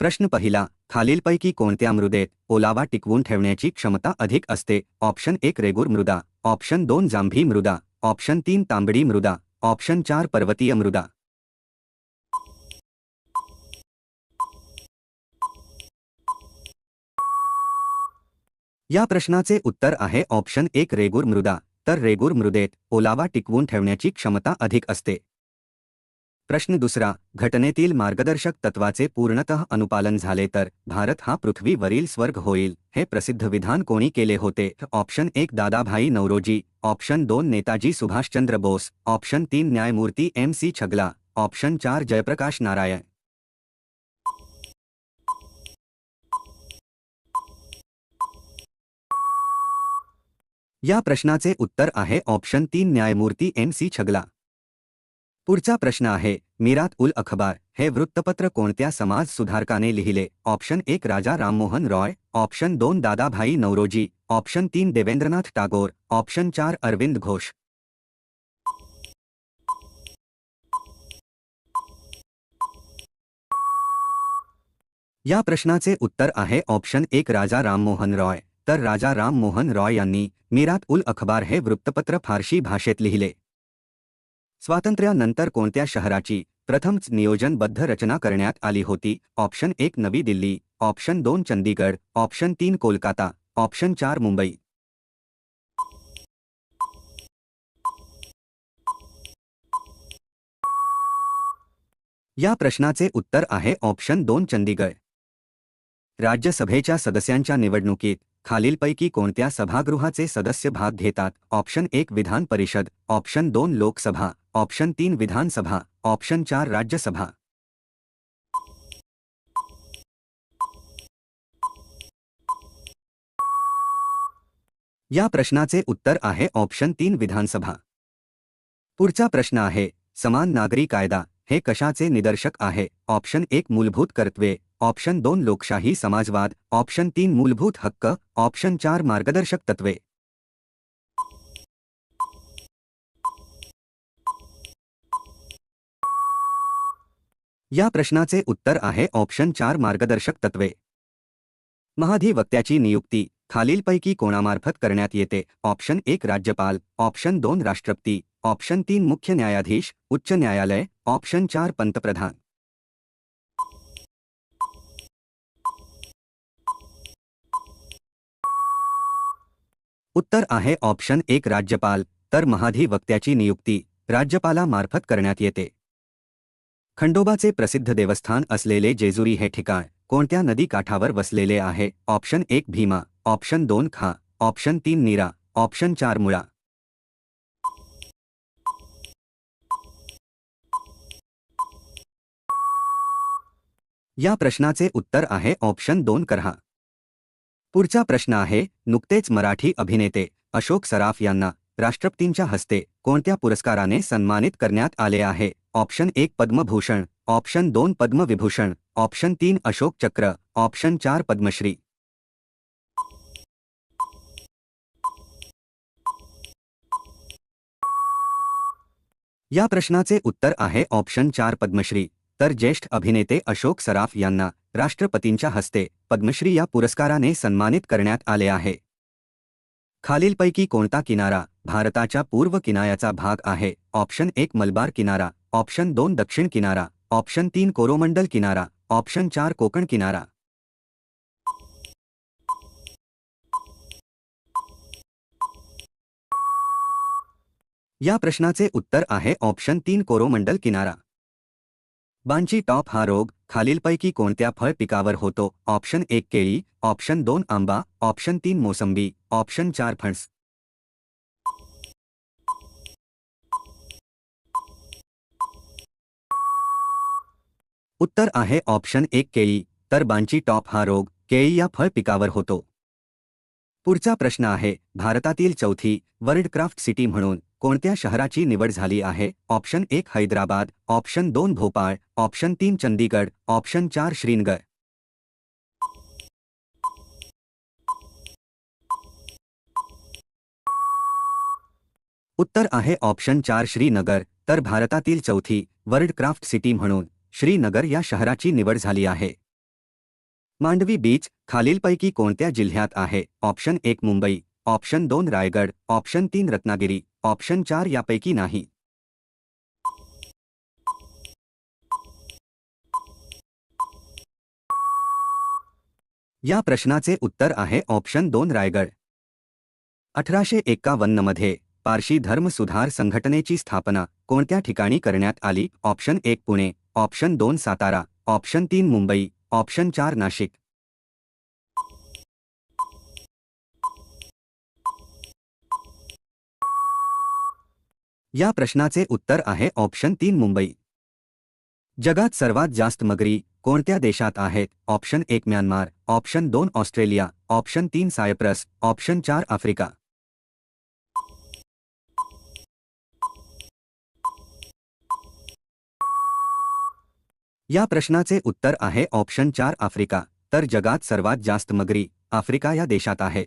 प्रश्न पहिला खालीलपैकी कोणत्या मृदेत ओलावा टिकवून ठेवण्याची क्षमता अधिक असते? ऑप्शन एक रेगूर मृदा. ऑप्शन दोन जांभी मृदा. ऑप्शन तीन तांबडी मृदा. ऑप्शन चार पर्वतीय मृदा. या प्रश्नाचे उत्तर आहे ऑप्शन एक रेगूर मृदा. तर रेगूर मृदेत ओलावा टिकवून ठेवण्याची क्षमता अधिक असते. प्रश्न दुसरा, घटनेतील मार्गदर्शक तत्वाचे पूर्णतः अनुपालन झाले तर भारत हा पृथ्वीवरील स्वर्ग होईल, हे प्रसिद्ध विधान कोणी केले होते? ऑप्शन एक, दादाभाई नवरोजी ऑप्शन दोन, नेताजी सुभाषचंद्र बोस. ऑप्शन तीन, न्यायमूर्ती एम सी छगला. ऑप्शन चार, जयप्रकाश नारायण. या प्रश्नाचे उत्तर आहे ऑप्शन तीन, न्यायमूर्ती एम सी छगला. पुढचा प्रश्न आहे, मिरात उल अखबार हे वृत्तपत्र कोणत्या समाज सुधारकाने लिहिले? ऑप्शन एक राजा राममोहन रॉय, ऑप्शन दोन दादाभाई नवरोजी ऑप्शन तीन देवेंद्रनाथ टागोर, ऑप्शन चार अरविंद घोष. या प्रश्नाचे उत्तर आहे, ऑप्शन एक राजा राममोहन रॉय. तर राजा राममोहन रॉय यांनी मिरात उल अखबार हे वृत्तपत्र फारशी भाषेत लिहिले. स्वातंत्र्यानंतर कोणत्या शहराची प्रथमच नियोजनबद्ध रचना करण्यात आली होती? ऑप्शन एक नवी दिल्ली. ऑप्शन दोन चंदीगड ऑप्शन तीन कोलकाता. ऑप्शन चार मुंबई. या प्रश्नाचे उत्तर आहे ऑप्शन दोन चंदीगड राज्यसभेच्या सदस्यांच्या निवडणुकीत खालीलपैकी कोणत्या सभागृहाचे सदस्य भाग घेतात? ऑप्शन एक विधान परिषद, ऑप्शन दोन लोकसभा, ऑप्शन तीन विधानसभा, ऑप्शन चार राज्यसभा. या प्रश्नाचे उत्तर आहे ऑप्शन तीन विधानसभा. पुढचा प्रश्न आहे, समान नागरी कायदा हे कशाचे निदर्शक आहे? ऑप्शन एक मूलभूत कर्तव्ये. ऑप्शन दोन लोकशाही समाजवाद. ऑप्शन तीन मूलभूत हक्क. ऑप्शन चार मार्गदर्शक तत्वे या प्रश्नाचे उत्तर आहे ऑप्शन चार मार्गदर्शक तत्वे महाधिवक्त्याची नियुक्ती. खालीलपैकी कोणामार्फत करण्यात येते? ऑप्शन एक राज्यपाल. ऑप्शन दोन राष्ट्रपती. ऑप्शन तीन मुख्य न्यायाधीश उच्च न्यायालय ऑप्शन चार पंतप्रधान. उत्तर आहे ऑप्शन एक राज्यपाल तर महाधिवक्त्याची नियुक्ती राज्यपालामार्फत करण्यात येते. खंडोबाचे प्रसिद्ध देवस्थान असलेले जेजुरी हे ठिकाण कोणत्या नदी काठावर वसलेले आहे? ऑप्शन एक भीमा ऑप्शन दोन खा ऑप्शन तीन नीरा ऑप्शन चार मुळा. या प्रश्नाचे उत्तर आहे ऑप्शन दोन करहा पुढचा प्रश्न आहे, नुकतेच मराठी अभिनेते अशोक सराफ यांना राष्ट्रपतींच्या हस्ते कोणत्या पुरस्काराने सन्मानित करण्यात आले आहे? ऑप्शन एक पद्मभूषण, ऑप्शन दोन पद्मविभूषण, ऑप्शन तीन अशोक चक्र, ऑप्शन चार पद्मश्री. या प्रश्नाचे उत्तर आहे ऑप्शन चार पद्मश्री. तर ज्येष्ठ अभिनेते अशोक सराफ यांना राष्ट्रपतींच्या हस्ते पद्मश्री या पुरस्काराने सन्मानित करण्यात आले आहे. खालीलपैकी कोणता किनारा भारताच्या पूर्व किनाऱ्याचा भाग आहे? ऑप्शन एक मलबार किनारा, ऑप्शन दोन दक्षिण किनारा, ऑप्शन तीन कोरोमंडल किनारा, ऑप्शन चार कोकण किनारा. या प्रश्नाचे उत्तर आहे ऑप्शन तीन कोरोमंडल किनारा. बांची टॉप हा रोग खालीलपैकी कोणत्या फळ पिकावर होतो? ऑप्शन एक केळी ऑप्शन दोन आंबा ऑप्शन तीन मोसंबी ऑप्शन चार फणस. उत्तर आहे ऑप्शन एक केळी तर बांची टॉप हा रोग केळी या फळ पिकावर होतो. पुढचा प्रश्न आहे भारतातील चौथी वर्ल्ड क्राफ्ट सिटी म्हणून. कोणत्या शहराची निवड झाली आहे? ऑप्शन एक हैदराबाद, ऑप्शन दोन भोपाळ, ऑप्शन तीन चंदीगड ऑप्शन चार श्रीनगर. उत्तर आहे ऑप्शन चार श्रीनगर, तर भारतातील चौथी, वर्ल्ड क्राफ्ट सिटी म्हणून, श्रीनगर या शहराची निवड झाली आहे. मांडवी बीच, खालीलपैकी कोणत्या जिल्ह्यात आहे? ऑप्शन एक मुंबई, ऑप्शन दोन रायगड, ऑप्शन तीन रत्नागिरी. ऑप्शन चार यापैकी नाही. या प्रश्नाचे उत्तर आहे ऑप्शन दोन रायगड. अठराशे एक्कावन्नमध्ये पारशी धर्म सुधार संघटनेची स्थापना कोणत्या ठिकाणी करण्यात आली? ऑप्शन एक पुणे ऑप्शन दोन सातारा ऑप्शन तीन मुंबई ऑप्शन चार नाशिक. या प्रश्नाचे उत्तर आहे ऑप्शन तीन मुंबई. जगात सर्वात जास्त मगरी कोणत्या देशात आहेत? ऑप्शन एक म्यानमार, ऑप्शन दोन ऑस्ट्रेलिया, ऑप्शन तीन सायप्रस, ऑप्शन चार आफ्रिका. या प्रश्नाचे उत्तर आहे ऑप्शन चार आफ्रिका. तर जगात सर्वात जास्त मगरी आफ्रिका या देशात आहे.